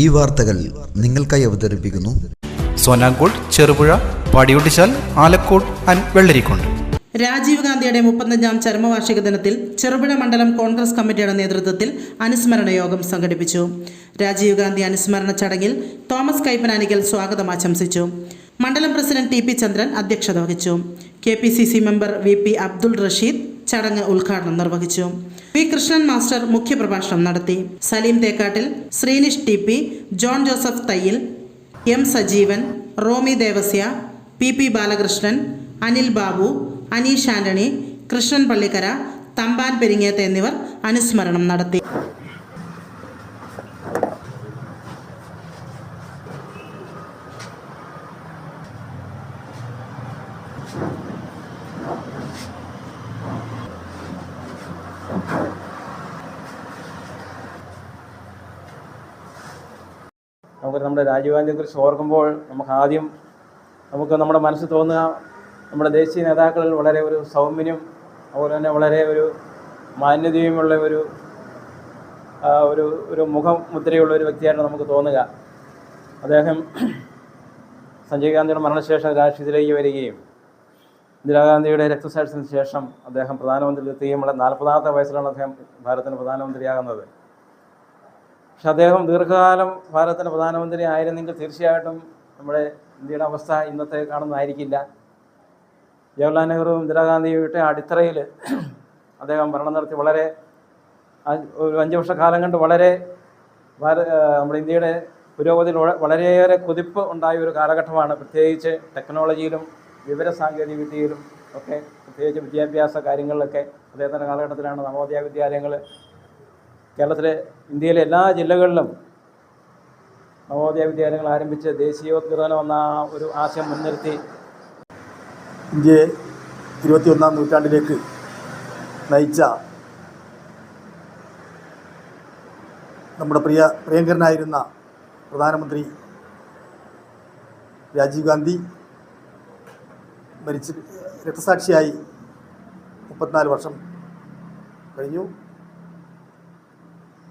ഈ വാർത്തകൾ നിങ്ങൾക്കായി അവതരിപ്പിക്കുന്നു. സോനാങ്കോട് ചെറുപുഴ പടിയൊട്ടിച്ചാൽ ആലക്കോട് ആൻഡ് വെള്ളരിക്കോണ്ട്. രാജീവ് ഗാന്ധിയുടെ മുപ്പത്തഞ്ചാം ചരമവാർഷിക ദിനത്തിൽ ചെറുപുഴ മണ്ഡലം കോൺഗ്രസ് കമ്മിറ്റിയുടെ നേതൃത്വത്തിൽ അനുസ്മരണ യോഗം സംഘടിപ്പിച്ചു. രാജീവ് ഗാന്ധി അനുസ്മരണ ചടങ്ങിൽ തോമസ് കൈപ്പനാനിക്കൽ സ്വാഗതം ആശംസിച്ചു. മണ്ഡലം പ്രസിഡന്റ് ടി പി ചന്ദ്രൻ അധ്യക്ഷത വഹിച്ചു. K P C C member V P Abdul Rashid ചടങ്ങ് ഉദ്ഘാടനം നിർവഹിച്ചു. വി കൃഷ്ണൻ മാസ്റ്റർ മുഖ്യപ്രഭാഷണം നടത്തി. Saleem Thekkattil Sreenish T P John Joseph Thayyil M Sajeevan Romy Devasya P P Balakrishnan Anil Babu Aneesh Antony Krishnan Pallikkara Thampan Peringeth എന്നിവർ അനുസ്മരണം നടത്തി. നമുക്ക് നമ്മുടെ രാജീവ്ഗാന്ധിയെക്കുറിച്ച് ഓർക്കുമ്പോൾ നമുക്ക് ആദ്യം നമുക്ക് നമ്മുടെ മനസ്സിൽ തോന്നുക നമ്മുടെ ദേശീയ നേതാക്കളിൽ വളരെ ഒരു സൗമ്യനും അതുപോലെ തന്നെ വളരെ ഒരു മാന്യതയുമുള്ള ഒരു ഒരു ഒരു മുഖമുദ്രയുള്ള ഒരു വ്യക്തിയായിട്ട് നമുക്ക് തോന്നുക. അദ്ദേഹം സഞ്ജയ് ഗാന്ധിയുടെ മരണശേഷം രാഷ്ട്രീയത്തിലേക്ക് വരികയും ഇന്ദിരാഗാന്ധിയുടെ രക്തസാക്ഷ്യത്തിന് ശേഷം അദ്ദേഹം പ്രധാനമന്ത്രിയിലെത്തുകയും വളരെ നാൽപ്പതാമത്തെ വയസ്സിലാണ് അദ്ദേഹം ഭാരതത്തിന് പ്രധാനമന്ത്രിയാകുന്നത്. പക്ഷെ അദ്ദേഹം ദീർഘകാലം ഭാരതത്തിന്റെ പ്രധാനമന്ത്രി ആയിരുന്നെങ്കിൽ തീർച്ചയായിട്ടും നമ്മുടെ ഇന്ത്യയുടെ അവസ്ഥ ഇന്നത്തെ കാണുന്നതായിരിക്കില്ല. ജവഹർലാൽ നെഹ്റു ഇന്ദിരാഗാന്ധിയുടെ അടിത്തറയിൽ അദ്ദേഹം ഭരണം നടത്തി വളരെ ഒരു അഞ്ച് വർഷക്കാലം കൊണ്ട് വളരെ നമ്മുടെ ഇന്ത്യയുടെ പുരോഗതിയിൽ വള- വളരെയേറെ കുതിപ്പ് ഉണ്ടായ ഒരു കാലഘട്ടമാണ്. പ്രത്യേകിച്ച് ടെക്നോളജിയിലും വിവര സാങ്കേതിക വിദ്യയിലും ഒക്കെ പ്രത്യേകിച്ച് വിദ്യാഭ്യാസ കാര്യങ്ങളിലൊക്കെ അദ്ദേഹത്തിന്റെ കാലഘട്ടത്തിലാണ് നവോദയ വിദ്യാലയങ്ങൾ കേരളത്തിലെ ഇന്ത്യയിലെ എല്ലാ ജില്ലകളിലും നവോദയ വിദ്യാലയങ്ങൾ ആരംഭിച്ച് ദേശീയോദ്ഗ്രഥനം എന്ന ഒരു ആശയം മുൻനിർത്തി ഇന്ത്യയെ ഇരുപത്തിയൊന്നാം നൂറ്റാണ്ടിലേക്ക് നയിച്ച നമ്മുടെ പ്രിയ പ്രിയങ്കരനായിരുന്ന പ്രധാനമന്ത്രി രാജീവ് ഗാന്ധി മരിച്ച് രക്തസാക്ഷിയായി മുപ്പത്തിനാല് വർഷം കഴിഞ്ഞു.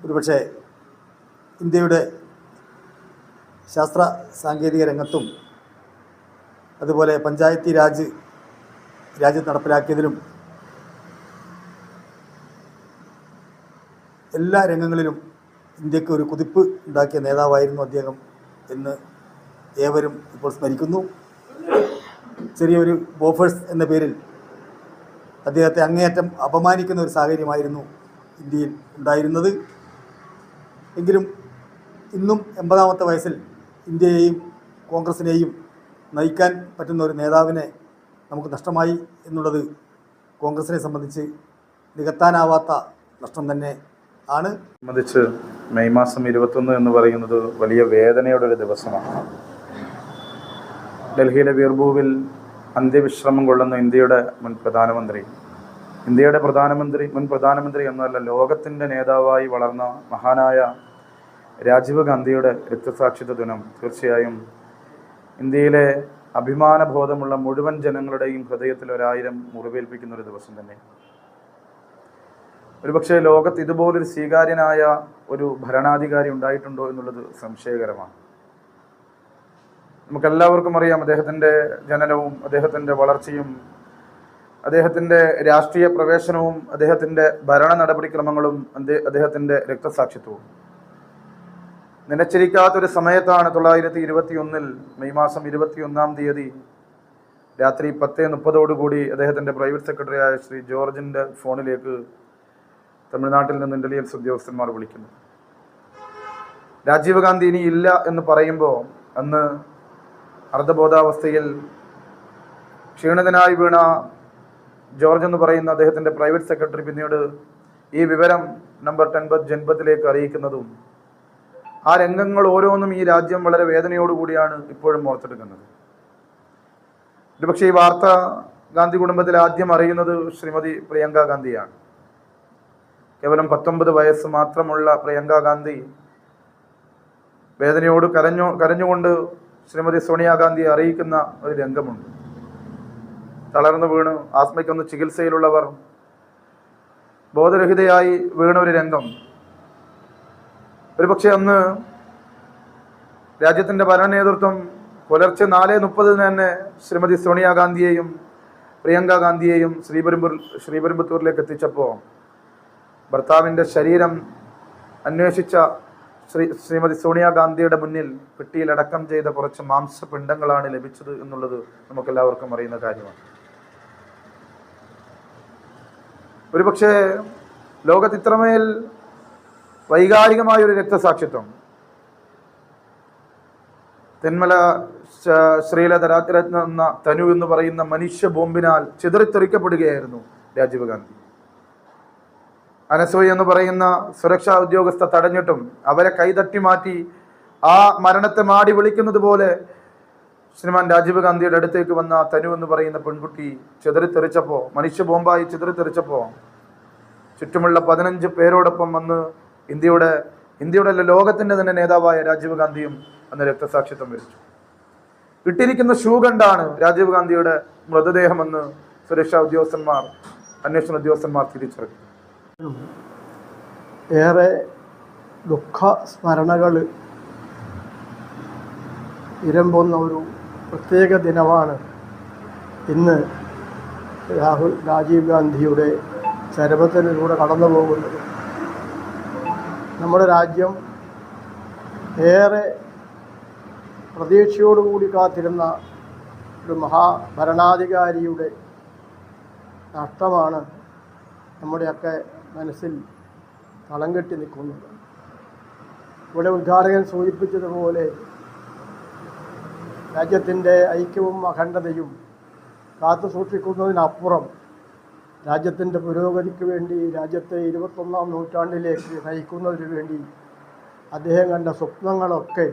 ഒരുപക്ഷെ ഇന്ത്യയുടെ ശാസ്ത്ര സാങ്കേതിക രംഗത്തും അതുപോലെ പഞ്ചായത്തി രാജ് രാജ്യത്ത് നടപ്പിലാക്കിയതിലും എല്ലാ രംഗങ്ങളിലും ഇന്ത്യയ്ക്ക് ഒരു കുതിപ്പ് ഉണ്ടാക്കിയ നേതാവായിരുന്നു അദ്ദേഹം എന്ന് ഏവരും ഇപ്പോൾ സ്മരിക്കുന്നു. ചെറിയൊരു ബോഫേഴ്സ് എന്ന പേരിൽ അദ്ദേഹത്തെ അങ്ങേയറ്റം അപമാനിക്കുന്ന ഒരു സാഹചര്യമായിരുന്നു ഇന്ത്യയിൽ ഉണ്ടായിരുന്നത്. എങ്കിലും ഇന്നും എൺപതാമത്തെ വയസ്സിൽ ഇന്ത്യയെയും കോൺഗ്രസിനെയും നയിക്കാൻ പറ്റുന്ന ഒരു നേതാവിനെ നമുക്ക് നഷ്ടമായി എന്നുള്ളത് കോൺഗ്രസിനെ സംബന്ധിച്ച് നികത്താനാവാത്ത നഷ്ടം തന്നെ ആണ്. സംബന്ധിച്ച് മെയ് മാസം ഇരുപത്തൊന്ന് എന്ന് പറയുന്നത് വലിയ വേദനയുടെ ഒരു ദിവസമാണ്. ഡൽഹിയിലെ വീർഭൂവിൽ അന്ത്യവിശ്രമം കൊള്ളുന്ന ഇന്ത്യയുടെ മുൻ പ്രധാനമന്ത്രി ഇന്ത്യയുടെ പ്രധാനമന്ത്രി മുൻ പ്രധാനമന്ത്രി എന്നല്ല ലോകത്തിന്റെ നേതാവായി വളർന്ന മഹാനായ രാജീവ് ഗാന്ധിയുടെ രക്തസാക്ഷിത്വ ദിനം തീർച്ചയായും ഇന്ത്യയിലെ അഭിമാനബോധമുള്ള മുഴുവൻ ജനങ്ങളുടെയും ഹൃദയത്തിൽ ഒരായിരം മുറിവേൽപ്പിക്കുന്ന ഒരു ദിവസം തന്നെ. ഒരുപക്ഷെ ലോകത്ത് ഇതുപോലൊരു സ്വീകാര്യനായ ഒരു ഭരണാധികാരി ഉണ്ടായിട്ടുണ്ടോ എന്നുള്ളത് സംശയകരമാണ്. നമുക്കെല്ലാവർക്കും അറിയാം അദ്ദേഹത്തിന്റെ ജനനവും അദ്ദേഹത്തിന്റെ വളർച്ചയും അദ്ദേഹത്തിന്റെ രാഷ്ട്രീയ പ്രവേശനവും അദ്ദേഹത്തിന്റെ ഭരണ നടപടിക്രമങ്ങളും അദ്ദേഹത്തിന്റെ രക്തസാക്ഷിത്വവും. നിലച്ചിരിക്കാത്തൊരു സമയത്താണ് തൊള്ളായിരത്തി ഇരുപത്തി ഒന്നിൽ മെയ് മാസം ഇരുപത്തി ഒന്നാം തീയതി രാത്രി പത്ത് മുപ്പതോടുകൂടി അദ്ദേഹത്തിന്റെ പ്രൈവറ്റ് സെക്രട്ടറിയായ ശ്രീ ജോർജിന്റെ ഫോണിലേക്ക് തമിഴ്നാട്ടിൽ നിന്ന് ഇന്റലിജൻസ് ഉദ്യോഗസ്ഥന്മാർ വിളിക്കുന്നു. രാജീവ് ഗാന്ധി ഇനി ഇല്ല എന്ന് പറയുമ്പോൾ അന്ന് അർദ്ധബോധാവസ്ഥയിൽ ക്ഷീണിതനായി വീണ ജോർജ് എന്ന് പറയുന്ന അദ്ദേഹത്തിന്റെ പ്രൈവറ്റ് സെക്രട്ടറി പിന്നീട് ഈ വിവരം നമ്പർ ടെൻപത് ജൻപത്തിലേക്ക് അറിയിക്കുന്നതും ആ രംഗങ്ങൾ ഓരോന്നും ഈ രാജ്യം വളരെ വേദനയോടുകൂടിയാണ് ഇപ്പോഴും ഓർത്തെടുക്കുന്നത്. ഒരുപക്ഷെ ഈ വാർത്ത ഗാന്ധി കുടുംബത്തിൽ ആദ്യം അറിയുന്നത് ശ്രീമതി പ്രിയങ്ക ഗാന്ധിയാണ്. കേവലം പത്തൊമ്പത് വയസ്സ് മാത്രമുള്ള പ്രിയങ്ക ഗാന്ധി വേദനയോട് കരഞ്ഞു കരഞ്ഞുകൊണ്ട് ശ്രീമതി സോണിയാഗാന്ധിയെ അറിയിക്കുന്ന ഒരു രംഗമുണ്ട്. തളർന്നു വീണ്. ആസ്മയ്ക്കൊന്ന് ചികിത്സയിലുള്ളവർ. ബോധരഹിതയായി വീണ ഒരു രംഗം. ഒരുപക്ഷെ അന്ന് രാജ്യത്തിന്റെ ഭരണ നേതൃത്വം പുലർച്ചെ നാല് മുപ്പതിന് തന്നെ ശ്രീമതി സോണിയാഗാന്ധിയെയും പ്രിയങ്ക ഗാന്ധിയെയും ശ്രീപെരുമ്പൂർ ശ്രീപെരുമ്പത്തൂരിലേക്ക് എത്തിച്ചപ്പോൾ ഭർത്താവിന്റെ ശരീരം അന്വേഷിച്ച ശ്രീ ശ്രീമതി സോണിയാഗാന്ധിയുടെ മുന്നിൽ പെട്ടിയിലടക്കം ചെയ്ത കുറച്ച് മാംസപിണ്ഡങ്ങളാണ് ലഭിച്ചത് എന്നുള്ളത് നമുക്കെല്ലാവർക്കും അറിയുന്ന കാര്യമാണ്. ഒരുപക്ഷെ ലോകത്ത് ഇത്രമേൽ വൈകാരികമായ ഒരു രക്തസാക്ഷിത്വം തെന്മല ശ്രീലത എന്ന തനു എന്ന് പറയുന്ന മനുഷ്യ ബോംബിനാൽ ചിതറിത്തെറിക്കപ്പെടുകയായിരുന്നു രാജീവ് ഗാന്ധി. അനസൂയ എന്ന് പറയുന്ന സുരക്ഷാ ഉദ്യോഗസ്ഥ തടഞ്ഞിട്ടും അവരെ കൈതട്ടി മാറ്റി ആ മരണത്തെ മാടി വിളിക്കുന്നത് പോലെ ശ്രീമാൻ രാജീവ് ഗാന്ധിയുടെ അടുത്തേക്ക് വന്ന തനു എന്ന് പറയുന്ന പെൺകുട്ടി ചിതറിത്തെറിച്ചപ്പോൾ മനുഷ്യ ബോംബായി ചിതറിത്തെറിച്ചപ്പോൾ ചുറ്റുമുള്ള പതിനഞ്ച് പേരോടൊപ്പം വന്ന് ഇന്ത്യയുടെ ഇന്ത്യയുടെ ലോകത്തിന്റെ തന്നെ നേതാവായ രാജീവ് ഗാന്ധിയും അന്ന് രക്തസാക്ഷിത്വം വരിച്ചു. ഇട്ടിരിക്കുന്ന ഷൂ കണ്ടാണ് രാജീവ് ഗാന്ധിയുടെ മൃതദേഹമെന്ന് സുരക്ഷാ ഉദ്യോഗസ്ഥന്മാർ അന്വേഷണ ഉദ്യോഗസ്ഥന്മാർ തിരിച്ചറിഞ്ഞു. ഏറെ ദുഃഖ സ്മരണകൾ ഇരമ്പുന്ന ഒരു പ്രത്യേക ദിനമാണ്. ഇന്ന് രാഹുൽ രാജീവ് ഗാന്ധിയുടെ ചരമത്തിലൂടെ കടന്നു പോകുന്നത്. നമ്മുടെ രാജ്യം ഏറെ പ്രതീക്ഷയോടുകൂടി കാത്തിരുന്ന ഒരു മഹാഭരണാധികാരിയുടെ നഷ്ടമാണ് നമ്മുടെയൊക്കെ മനസ്സിൽ തളം കെട്ടി നിൽക്കുന്നത്. ഇവിടെ ഉദ്ഘാടകൻ സൂചിപ്പിച്ചതുപോലെ രാജ്യത്തിന്റെ ഐക്യവും അഖണ്ഡതയും കാത്തു സൂക്ഷിക്കുന്നതിനപ്പുറം രാജ്യത്തിന്റെ പുരോഗതിക്ക് വേണ്ടി രാജ്യത്തെ ഇരുപത്തൊന്നാം നൂറ്റാണ്ടിലേക്ക് നയിക്കുന്നതിന് വേണ്ടി അദ്ദേഹം കണ്ട സ്വപ്നങ്ങളൊക്കെ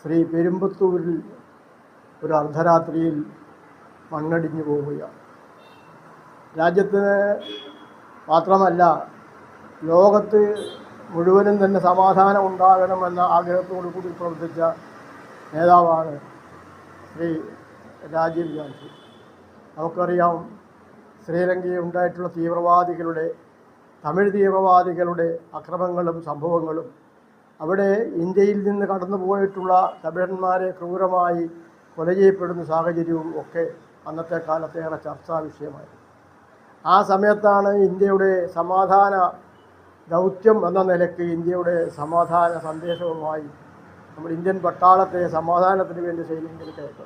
ശ്രീ പെരുമ്പത്തൂരിൽ ഒരു അർദ്ധരാത്രിയിൽ മണ്ണടിഞ്ഞു പോവുകയാണ്. രാജ്യത്തിന് മാത്രമല്ല ലോകത്ത് മുഴുവനും തന്നെ സമാധാനം ഉണ്ടാകണമെന്ന ആഗ്രഹത്തോടു കൂടി പ്രവർത്തിച്ച നേതാവാണ് ശ്രീ രാജീവ് ഗാന്ധി. നമുക്കറിയാം ശ്രീലങ്കയിൽ ഉണ്ടായിട്ടുള്ള തീവ്രവാദികളുടെ തമിഴ് തീവ്രവാദികളുടെ അക്രമങ്ങളും സംഭവങ്ങളും അവിടെ ഇന്ത്യയിൽ നിന്ന് കടന്നു പോയിട്ടുള്ള തമിഴന്മാരെ ക്രൂരമായി കൊല ചെയ്യപ്പെടുന്ന സാഹചര്യവും ഒക്കെ അന്നത്തെ കാലത്തേറെ ചർച്ചാ വിഷയമായി ആ സമയത്താണ് ഇന്ത്യയുടെ സമാധാന ദൗത്യം എന്ന നിലയ്ക്ക് ഇന്ത്യയുടെ സമാധാന സന്ദേശവുമായി നമ്മുടെ ഇന്ത്യൻ പട്ടാളത്തെ സമാധാനത്തിന് വേണ്ടി അയക്കുന്നത്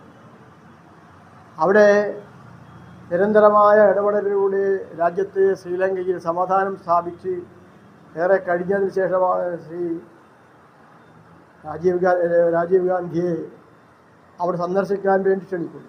അവിടെ നിരന്തരമായ ഇടപെടലിലൂടെ രാജ്യത്ത് ശ്രീലങ്കയിൽ സമാധാനം സ്ഥാപിച്ച് ഏറെ കഴിഞ്ഞതിന് ശേഷമാണ് ശ്രീ രാജീവ് ഗാന്ധി രാജീവ് ഗാന്ധിയെ അവിടെ സന്ദർശിക്കാൻ വേണ്ടി ക്ഷണിക്കുന്നത്.